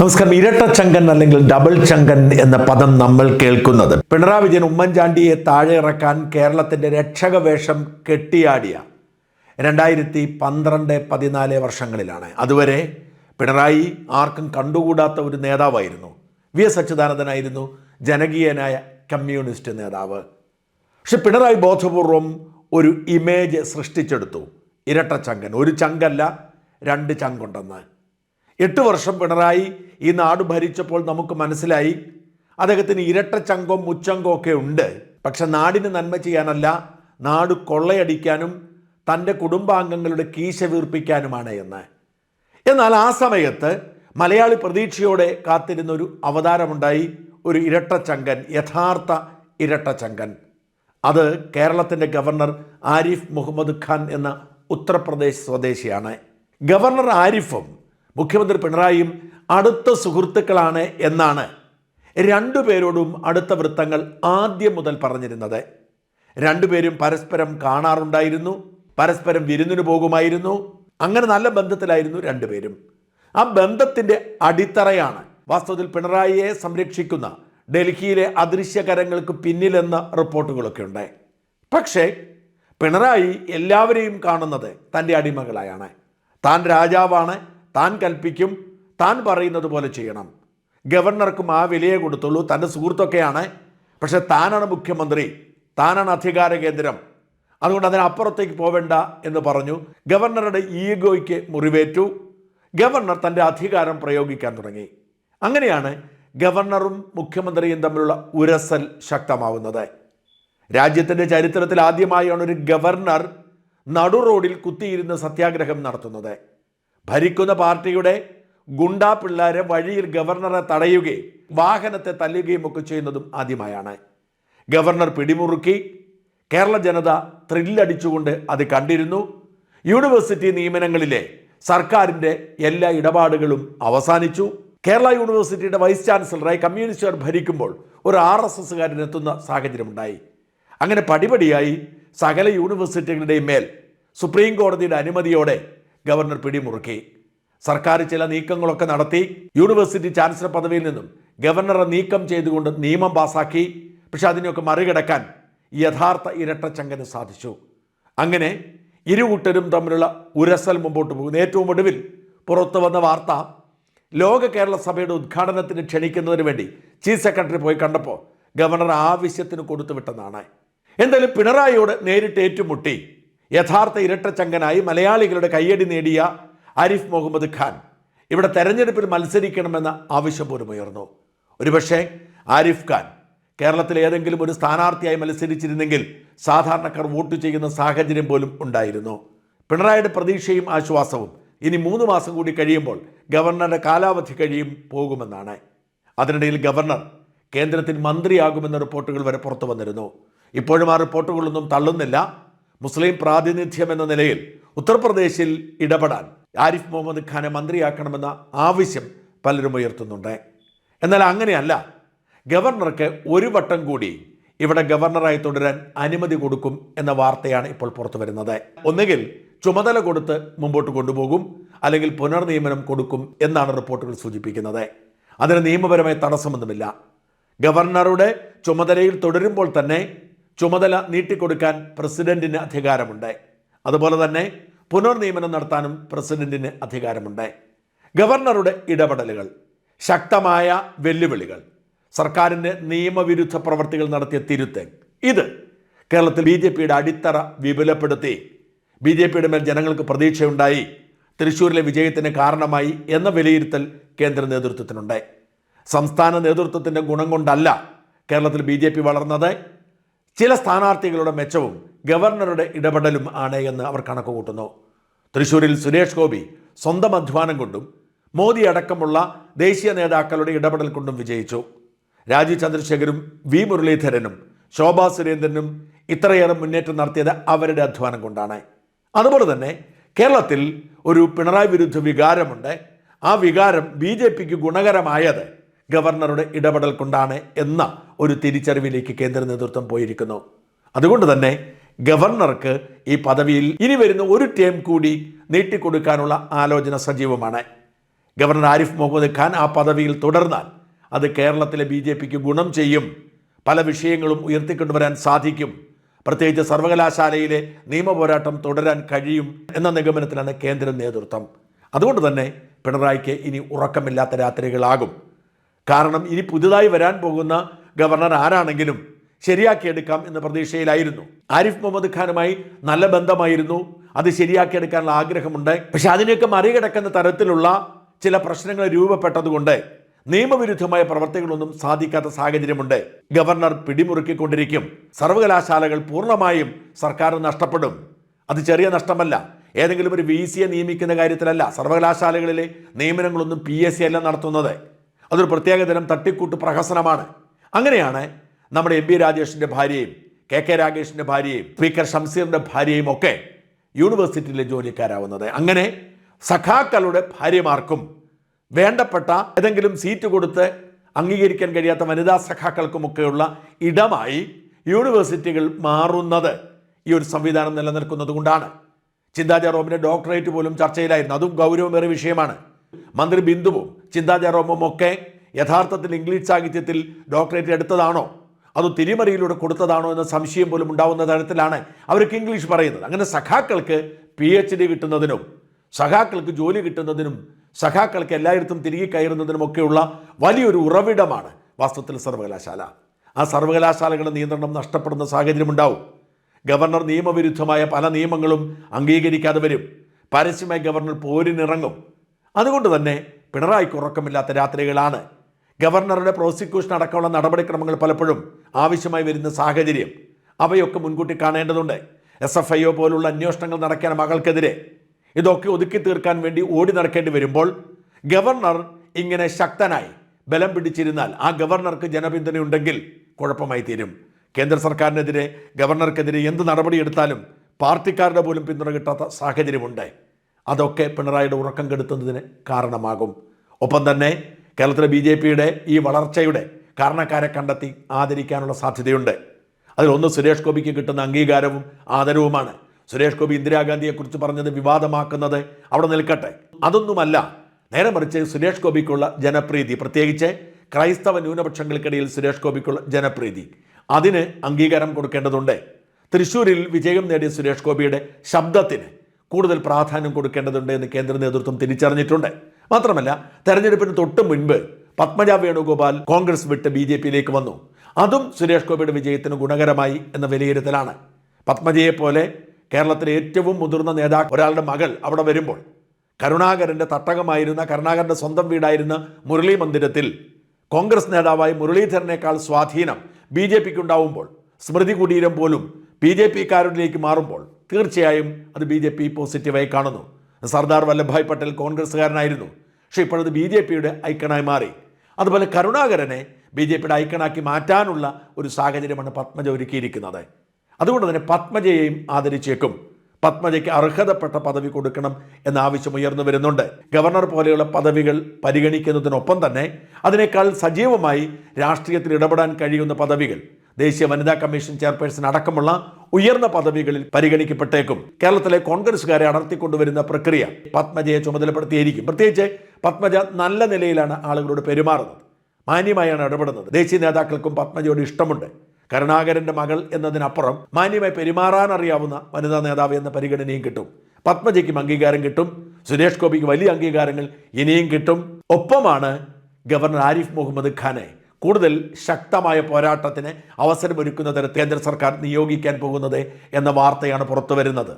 നമസ്കാരം. ഇരട്ടച്ചങ്കൻ അല്ലെങ്കിൽ ഡബിൾ ചങ്കൻ എന്ന പദം നമ്മൾ കേൾക്കുന്നത്. പിണറായി വിജയൻ ഉമ്മൻചാണ്ടിയെ താഴെ ഇറക്കാൻ കേരളത്തിന്റെ രക്ഷക വേഷം കെട്ടിയാടിയ രണ്ടായിരത്തി പന്ത്രണ്ട് പതിനാല് വർഷങ്ങളിലാണ്. അതുവരെ പിണറായി ആർക്കും കണ്ടുകൂടാത്ത ഒരു നേതാവായിരുന്നു. വി എസ് അച്യുതാനന്ദനായിരുന്നു ജനകീയനായ കമ്മ്യൂണിസ്റ്റ് നേതാവ്. പക്ഷെ പിണറായി ബോധപൂർവം ഒരു ഇമേജ് സൃഷ്ടിച്ചെടുത്തു. ഇരട്ട ചങ്കൻ. ഒരു ചങ്കല്ല രണ്ട് ചങ്കുണ്ടെന്ന്. എട്ട് വർഷം പിണറായി ഈ നാട് ഭരിച്ചപ്പോൾ നമുക്ക് മനസ്സിലായി. അദ്ദേഹത്തിന് ഇരട്ട ചങ്കോ മുച്ചങ്കോ ഒക്കെ ഉണ്ട്. പക്ഷെ നാടിന് നന്മ ചെയ്യാനല്ല നാട് കൊള്ളയടിക്കാനും തന്റെ കുടുംബാംഗങ്ങളുടെ കീശ വീർപ്പിക്കാനുമാണ് എന്ന്. എന്നാൽ ആ സമയത്ത് മലയാളി പ്രതീക്ഷയോടെ കാത്തിരുന്ന ഒരു അവതാരമുണ്ടായി ഒരു ഇരട്ട ഇരട്ടച്ചങ്കൻ യഥാർത്ഥ ഇരട്ട ഇരട്ടച്ചങ്കൻ അത് കേരളത്തിന്റെ ഗവർണർ ആരിഫ് മുഹമ്മദ് ഖാൻ എന്ന ഉത്തർപ്രദേശ് സ്വദേശിയാണ്. ഗവർണർ ആരിഫും മുഖ്യമന്ത്രി പിണറായിയും അടുത്ത സുഹൃത്തുക്കളാണ് എന്നാണ് രണ്ടുപേരോടും അടുത്ത വൃത്തങ്ങൾ ആദ്യം മുതൽ പറഞ്ഞിരുന്നത്. രണ്ടുപേരും പരസ്പരം കാണാറുണ്ടായിരുന്നു പരസ്പരം വിരുന്നിന് പോകുമായിരുന്നു. അങ്ങനെ നല്ല ബന്ധത്തിലായിരുന്നു രണ്ടുപേരും ആ ബന്ധത്തിന്റെ അടിത്തറയാണ് വാസ്തവത്തിൽ പിണറായിയെ സംരക്ഷിക്കുന്ന ഡൽഹിയിലെ അദൃശ്യകരങ്ങൾക്ക് പിന്നിലെന്ന റിപ്പോർട്ടുകളൊക്കെ ഉണ്ട്. പക്ഷേ പിണറായി എല്ലാവരെയും കാണുന്നത് തന്റെ അടിമകളായാണ്. താൻ രാജാവാണ് താൻ കൽപ്പിക്കും താൻ പറയുന്നത് പോലെ ചെയ്യണം. ഗവർണർക്കും ആ വിലയെ കൊടുത്തുള്ളൂ തന്റെ സുഹൃത്തൊക്കെയാണ്. പക്ഷേ താനാണ് മുഖ്യമന്ത്രി താനാണ് അധികാര കേന്ദ്രം. അതുകൊണ്ട് അതിനപ്പുറത്തേക്ക് പോവേണ്ട എന്ന് പറഞ്ഞു. ഗവർണറുടെ ഈഗോയ്ക്ക് മുറിവേറ്റു. ഗവർണർ തന്റെ അധികാരം പ്രയോഗിക്കാൻ തുടങ്ങി. അങ്ങനെയാണ് ഗവർണറും മുഖ്യമന്ത്രിയും തമ്മിലുള്ള ഉരസൽ ശക്തമാവുന്നത്. രാജ്യത്തിന്റെ ചരിത്രത്തിൽ ആദ്യമായാണ് ഒരു ഗവർണർ നടുറോഡിൽ കുത്തിയിരുന്ന് സത്യാഗ്രഹം നടത്തുന്നത്. ഭരിക്കുന്ന പാർട്ടിയുടെ ഗുണ്ടാ പിള്ളേരെ വഴിയിൽ ഗവർണറെ തടയുകയും വാഹനത്തെ തല്ലുകയും ഒക്കെ ചെയ്യുന്നതും ആദ്യമായാണ്. ഗവർണർ പിടിമുറുക്കി കേരള ജനത ത്രില്ലടിച്ചുകൊണ്ട് അത് കണ്ടിരുന്നു. യൂണിവേഴ്സിറ്റി നിയമനങ്ങളിലെ സർക്കാരിന്റെ എല്ലാ ഇടപാടുകളും അവസാനിച്ചു. കേരള യൂണിവേഴ്സിറ്റിയുടെ വൈസ് ചാൻസലറായി കമ്മ്യൂണിസ്റ്റുകാർ ഭരിക്കുമ്പോൾ ഒരു ആർ എസ് എസ്സുകാരൻ സാഹചര്യമുണ്ടായി. അങ്ങനെ പടിപടിയായി സകല യൂണിവേഴ്സിറ്റികളുടെയും മേൽ സുപ്രീം കോടതിയുടെ അനുമതിയോടെ ഗവർണർ പിടിമുറുക്കി. സർക്കാർ ചില നീക്കങ്ങളൊക്കെ നടത്തി. യൂണിവേഴ്സിറ്റി ചാൻസലർ പദവിയിൽ നിന്നും ഗവർണറെ നീക്കം ചെയ്തുകൊണ്ട് നിയമം പാസാക്കി. പക്ഷെ അതിനെയൊക്കെ മറികടക്കാൻ യഥാർത്ഥ ഇരട്ടച്ചങ്കന് സാധിച്ചു. അങ്ങനെ ഇരുകൂട്ടരും തമ്മിലുള്ള ഉരസൽ മുമ്പോട്ട് പോകുന്നു. ഏറ്റവും ഒടുവിൽ പുറത്തു വന്ന വാർത്ത ലോക കേരള സഭയുടെ ഉദ്ഘാടനത്തിന് ക്ഷണിക്കുന്നതിന് വേണ്ടി ചീഫ് സെക്രട്ടറി പോയി കണ്ടപ്പോൾ ഗവർണർ ആവശ്യത്തിന് കൊടുത്തു വിട്ടെന്നാണ് എന്തായാലും പിണറായിയോട് നേരിട്ട് ഏറ്റുമുട്ടി. യഥാർത്ഥ ഇരട്ടച്ചങ്കനായി മലയാളികളുടെ കയ്യടി നേടിയ ആരിഫ് മുഹമ്മദ് ഖാൻ. ഇവിടെ തെരഞ്ഞെടുപ്പിൽ മത്സരിക്കണമെന്ന ആവശ്യം പോലും ഉയർന്നു. ഒരുപക്ഷെ ആരിഫ് ഖാൻ കേരളത്തിലെ ഏതെങ്കിലും ഒരു സ്ഥാനാർത്ഥിയായി മത്സരിച്ചിരുന്നെങ്കിൽ സാധാരണക്കാർ വോട്ട് ചെയ്യുന്ന സാഹചര്യം പോലും ഉണ്ടായിരുന്നു. പിണറായിയുടെ പ്രതീക്ഷയും ആശ്വാസവും ഇനി മൂന്ന് മാസം കൂടി കഴിയുമ്പോൾ ഗവർണറുടെ കാലാവധി കഴിയും പോകുമെന്നാണ്. അതിനിടയിൽ ഗവർണർ കേന്ദ്രത്തിൽ മന്ത്രിയാകുമെന്ന റിപ്പോർട്ടുകൾ വരെ പുറത്തു വന്നിരുന്നു. ഇപ്പോഴും ആ റിപ്പോർട്ടുകളൊന്നും തള്ളുന്നില്ല. മുസ്ലിം പ്രാതിനിധ്യം എന്ന നിലയിൽ ഉത്തർപ്രദേശിൽ ഇടപെടാൻ ആരിഫ് മുഹമ്മദ് ഖാനെ മന്ത്രിയാക്കണമെന്ന ആവശ്യം പലരും ഉയർത്തുന്നുണ്ട്. എന്നാൽ അങ്ങനെയല്ല. ഗവർണർക്ക് ഒരു വട്ടം കൂടി ഇവിടെ ഗവർണറായി തുടരാൻ അനുമതി കൊടുക്കും എന്ന വാർത്തയാണ് ഇപ്പോൾ പുറത്തു വരുന്നത്. ഒന്നുകിൽ ചുമതല കൊടുത്ത് മുമ്പോട്ട് കൊണ്ടുപോകും അല്ലെങ്കിൽ പുനർനിയമനം കൊടുക്കും എന്നാണ് റിപ്പോർട്ടുകൾ സൂചിപ്പിക്കുന്നത്. അതിന് നിയമപരമായ തടസ്സമൊന്നുമില്ല. ഗവർണറുടെ ചുമതലയിൽ തുടരുമ്പോൾ തന്നെ ചുമതല നീട്ടിക്കൊടുക്കാൻ പ്രസിഡന്റിന് അധികാരമുണ്ട് അതുപോലെ തന്നെ പുനർനിയമനം നടത്താനും പ്രസിഡന്റിന് അധികാരമുണ്ട് ഗവർണറുടെ ഇടപെടലുകൾ ശക്തമായ വെല്ലുവിളികൾ സർക്കാരിന്റെ നിയമവിരുദ്ധ പ്രവർത്തികൾ നടത്തിയ തിരുത്ത് ഇത് കേരളത്തിൽ ബി ജെ പിയുടെ അടിത്തറ വിപുലപ്പെടുത്തി ബി ജെ പിയുടെ മേൽ ജനങ്ങൾക്ക് പ്രതീക്ഷയുണ്ടായി തൃശ്ശൂരിലെ വിജയത്തിന് കാരണമായി എന്ന വിലയിരുത്തൽ കേന്ദ്ര നേതൃത്വത്തിനുണ്ട് സംസ്ഥാന നേതൃത്വത്തിന്റെ ഗുണം കൊണ്ടല്ല കേരളത്തിൽ ബി വളർന്നത്. ചില സ്ഥാനാർത്ഥികളുടെ മെച്ചവും ഗവർണറുടെ ഇടപെടലും ആണ് എന്ന് അവർ കണക്ക് കൂട്ടുന്നു. തൃശൂരിൽ സുരേഷ് ഗോപി സ്വന്തം അധ്വാനം കൊണ്ടും മോദി അടക്കമുള്ള ദേശീയ നേതാക്കളുടെ ഇടപെടൽ കൊണ്ടും വിജയിച്ചു. രാജീവ് ചന്ദ്രശേഖരും വി മുരളീധരനും ശോഭാ സുരേന്ദ്രനും ഇത്രയേറെ മുന്നേറ്റം നടത്തിയത് അവരുടെ അധ്വാനം കൊണ്ടാണ്. അതുപോലെ തന്നെ കേരളത്തിൽ ഒരു പിണറായി വിരുദ്ധ വികാരമുണ്ട്. ആ വികാരം ബി ജെ പിക്ക് ഗുണകരമായത് ഗവർണറുടെ ഇടപെടൽ കൊണ്ടാണ് എന്ന ഒരു തിരിച്ചറിവിലേക്ക് കേന്ദ്ര നേതൃത്വം പോയിരിക്കുന്നു. അതുകൊണ്ട് തന്നെ ഗവർണർക്ക് ഈ പദവിയിൽ ഇനി വരുന്ന ഒരു ടേം കൂടി നീട്ടിക്കൊടുക്കാനുള്ള ആലോചന സജീവമാണ്. ഗവർണർ ആരിഫ് മുഹമ്മദ് ഖാൻ ആ പദവിയിൽ തുടർന്നാൽ അത് കേരളത്തിലെ ബി ജെ പിക്ക് ഗുണം ചെയ്യും. പല വിഷയങ്ങളും ഉയർത്തിക്കൊണ്ടുവരാൻ സാധിക്കും. പ്രത്യേകിച്ച് സർവകലാശാലയിലെ നിയമപോരാട്ടം തുടരാൻ കഴിയും എന്ന നിഗമനത്തിലാണ് കേന്ദ്ര നേതൃത്വം. അതുകൊണ്ട് തന്നെ പിണറായിക്ക് ഇനി ഉറക്കമില്ലാത്ത രാത്രികളാകും. കാരണം ഇനി പുതുതായി വരാൻ പോകുന്ന ഗവർണർ ആരാണെങ്കിലും ശരിയാക്കിയെടുക്കാം എന്ന പ്രതീക്ഷയിലായിരുന്നു. ആരിഫ് മുഹമ്മദ് ഖാനുമായി നല്ല ബന്ധമായിരുന്നു. അത് ശരിയാക്കിയെടുക്കാനുള്ള ആഗ്രഹമുണ്ട്. പക്ഷെ അതിനെയൊക്കെ മറികടക്കുന്ന തരത്തിലുള്ള ചില പ്രശ്നങ്ങൾ രൂപപ്പെട്ടതുകൊണ്ട് നിയമവിരുദ്ധമായ പ്രവർത്തികളൊന്നും സാധിക്കാത്ത സാഹചര്യമുണ്ട്. ഗവർണർ പിടിമുറുക്കിക്കൊണ്ടിരിക്കും. സർവകലാശാലകൾ പൂർണമായും സർക്കാർ നഷ്ടപ്പെടും. അത് ചെറിയ നഷ്ടമല്ല. ഏതെങ്കിലും ഒരു വി സിയെ നിയമിക്കുന്ന കാര്യത്തിലല്ല സർവകലാശാലകളിലെ നിയമനങ്ങളൊന്നും പി എസ് സി അല്ല നടത്തുന്നത്. അതൊരു പ്രത്യേക തരം തട്ടിക്കൂട്ട് പ്രഹസനമാണ്. അങ്ങനെയാണ് നമ്മുടെ എം പി രാജേഷിന്റെ ഭാര്യയും കെ കെ രാഗേഷിന്റെ ഭാര്യയും സ്പീക്കർ ഷംസീറിന്റെ ഭാര്യയും ഒക്കെ യൂണിവേഴ്സിറ്റിയിലെ ജോലിക്കാരാവുന്നത്. അങ്ങനെ സഖാക്കളുടെ ഭാര്യമാർക്കും വേണ്ടപ്പെട്ട ഏതെങ്കിലും സീറ്റ് കൊടുത്ത് അംഗീകരിക്കാൻ കഴിയാത്ത വനിതാ സഖാക്കൾക്കുമൊക്കെയുള്ള ഇടമായി യൂണിവേഴ്സിറ്റികൾ മാറുന്നത് ഈ ഒരു സംവിധാനം നിലനിൽക്കുന്നത് കൊണ്ടാണ് ചിന്താ ഡോക്ടറേറ്റ് പോലും ചർച്ചയിലായിരുന്നു. അതും ഗൗരവമേറിയ വിഷയമാണ്. മന്ത്രി ബിന്ദുവും ചിന്താ ഒക്കെ യഥാർത്ഥത്തിൽ ഇംഗ്ലീഷ് സാഹിത്യത്തിൽ ഡോക്ടറേറ്റ് എടുത്തതാണോ? അത് തിരിമറിയിലൂടെ കൊടുത്തതാണോ എന്ന സംശയം പോലും ഉണ്ടാവുന്ന തരത്തിലാണ് അവർക്ക് ഇംഗ്ലീഷ് പറയുന്നത്. അങ്ങനെ സഖാക്കൾക്ക് പി എച്ച് ഡി കിട്ടുന്നതിനും സഖാക്കൾക്ക് ജോലി കിട്ടുന്നതിനും സഖാക്കൾക്ക് എല്ലായിടത്തും തിരികെ കയറുന്നതിനുമൊക്കെയുള്ള വലിയൊരു ഉറവിടമാണ് വാസ്തവത്തിൽ സർവകലാശാല. ആ സർവകലാശാലകളുടെ നിയന്ത്രണം നഷ്ടപ്പെടുന്ന സാഹചര്യമുണ്ടാവും ഗവർണർ നിയമവിരുദ്ധമായ പല നിയമങ്ങളും അംഗീകരിക്കാതെ വരും. പരസ്യമായി ഗവർണർ പോരിനിറങ്ങും. അതുകൊണ്ട് തന്നെ പിണറായിക്ക് ഉറക്കമില്ലാത്ത രാത്രികളാണ്. ഗവർണറുടെ പ്രോസിക്യൂഷൻ അടക്കമുള്ള നടപടിക്രമങ്ങൾ പലപ്പോഴും ആവശ്യമായി വരുന്ന സാഹചര്യം. അവയൊക്കെ മുൻകൂട്ടി കാണേണ്ടതുണ്ട്. എസ് എഫ് ഐ ഒ പോലുള്ള അന്വേഷണങ്ങൾ നടക്കാൻ മകൾക്കെതിരെ. ഇതൊക്കെ ഒതുക്കി തീർക്കാൻ വേണ്ടി ഓടി നടക്കേണ്ടി വരുമ്പോൾ ഗവർണർ ഇങ്ങനെ ശക്തനായി ബലം പിടിച്ചിരുന്നാൽ ആ ഗവർണർക്ക് ജനപിന്തുണയുണ്ടെങ്കിൽ കുഴപ്പമായി തീരും. കേന്ദ്ര സർക്കാരിനെതിരെ ഗവർണർക്കെതിരെ എന്ത് നടപടിയെടുത്താലും പാർട്ടിക്കാരുടെ പോലും പിന്തുണ കിട്ടാത്ത സാഹചര്യമുണ്ട്. അതൊക്കെ പിണറായിയുടെ ഉറക്കം കെടുത്തുന്നതിന് കാരണമാകും. ഒപ്പം തന്നെ കേരളത്തിലെ ബി ജെ പിയുടെ ഈ വളർച്ചയുടെ കാരണക്കാരെ കണ്ടെത്തി ആദരിക്കാനുള്ള സാധ്യതയുണ്ട്. അതിലൊന്ന് സുരേഷ് ഗോപിക്ക് കിട്ടുന്ന അംഗീകാരവും ആദരവുമാണ്. സുരേഷ് ഗോപി ഇന്ദിരാഗാന്ധിയെക്കുറിച്ച് പറഞ്ഞത് വിവാദമാക്കുന്നത് അവിടെ നിൽക്കട്ടെ. അതൊന്നുമല്ല നേരെ മറിച്ച് സുരേഷ് ഗോപിക്കുള്ള ജനപ്രീതി പ്രത്യേകിച്ച് ക്രൈസ്തവ ന്യൂനപക്ഷങ്ങൾക്കിടയിൽ സുരേഷ് ഗോപിക്കുള്ള ജനപ്രീതി. അതിന് അംഗീകാരം കൊടുക്കേണ്ടതുണ്ട്. തൃശ്ശൂരിൽ വിജയം നേടിയ സുരേഷ് ഗോപിയുടെ ശബ്ദത്തിന് കൂടുതൽ പ്രാധാന്യം കൊടുക്കേണ്ടതുണ്ട് എന്ന് കേന്ദ്ര നേതൃത്വം തിരിച്ചറിഞ്ഞിട്ടുണ്ട്. മാത്രമല്ല തെരഞ്ഞെടുപ്പിന് തൊട്ട് മുൻപ് പത്മജ വേണുഗോപാൽ കോൺഗ്രസ് വിട്ട് ബി ജെ പിയിലേക്ക് വന്നു. അതും സുരേഷ് ഗോപിയുടെ വിജയത്തിന് ഗുണകരമായി എന്ന വിലയിരുത്തലാണ്. പത്മജയെ പോലെ കേരളത്തിലെ ഏറ്റവും മുതിർന്ന നേതാക്കൾ ഒരാളുടെ മകൾ അവിടെ വരുമ്പോൾ കരുണാകരന്റെ തട്ടകമായിരുന്ന കരുണാകരന്റെ സ്വന്തം വീടായിരുന്ന മുരളി മന്ദിരത്തിൽ കോൺഗ്രസ് നേതാവായി മുരളീധരനേക്കാൾ സ്വാധീനം ബി ജെ പിക്ക് ഉണ്ടാവുമ്പോൾ സ്മൃതി കുടീരം പോലും ബി ജെ പിക്കാരിലേക്ക് മാറുമ്പോൾ തീർച്ചയായും അത് ബി ജെ പി പോസിറ്റീവായി കാണുന്നു. സർദാർ വല്ലഭായ് പട്ടേൽ കോൺഗ്രസ്സുകാരനായിരുന്നു. പക്ഷേ ഇപ്പോഴത് ബി ജെ പിയുടെ ഐക്കണായി മാറി. അതുപോലെ കരുണാകരനെ ബി ജെ പിയുടെ ഐക്കണാക്കി മാറ്റാനുള്ള ഒരു സാഹചര്യമാണ് പത്മജ ഒരുക്കിയിരിക്കുന്നത്. അതുകൊണ്ട് തന്നെ പത്മജയെയും ആദരിച്ചേക്കും. പത്മജയ്ക്ക് അർഹതപ്പെട്ട പദവി കൊടുക്കണം എന്ന ആവശ്യം ഉയർന്നു വരുന്നുണ്ട്. ഗവർണർ പോലെയുള്ള പദവികൾ പരിഗണിക്കുന്നതിനൊപ്പം തന്നെ അതിനേക്കാൾ സജീവമായി രാഷ്ട്രീയത്തിൽ ഇടപെടാൻ കഴിയുന്ന പദവികൾ ദേശീയ വനിതാ കമ്മീഷൻ ചെയർപേഴ്സൺ അടക്കമുള്ള ഉയർന്ന പദവികളിൽ പരിഗണിക്കപ്പെട്ടേക്കും. കേരളത്തിലെ കോൺഗ്രസുകാരെ അടർത്തിക്കൊണ്ടുവരുന്ന പ്രക്രിയ പത്മജയെ ചുമതലപ്പെടുത്തിയിരിക്കും. പ്രത്യേകിച്ച് പത്മജ നല്ല നിലയിലാണ് ആളുകളോട് പെരുമാറുന്നത്. മാന്യമായാണ് ഇടപെടുന്നത്. ദേശീയ നേതാക്കൾക്കും പത്മജയോട് ഇഷ്ടമുണ്ട്. കരുണാകരന്റെ മകൾ എന്നതിനപ്പുറം മാന്യമായി പെരുമാറാൻ അറിയാവുന്ന വനിതാ നേതാവ് എന്ന പരിഗണനയും കിട്ടും. പത്മജയ്ക്കും അംഗീകാരം കിട്ടും. സുരേഷ് ഗോപിക്ക് വലിയ അംഗീകാരങ്ങൾ ഇനിയും കിട്ടും. ഒപ്പമാണ് ഗവർണർ ആരിഫ് മുഹമ്മദ് ഖാനെ കൂടുതൽ ശക്തമായ പോരാട്ടത്തിന് അവസരമൊരുക്കുന്ന തരത്തിൽ കേന്ദ്ര സർക്കാർ നിയോഗിക്കാൻ പോകുന്നത് എന്ന വാർത്തയാണ് പുറത്തു വരുന്നത്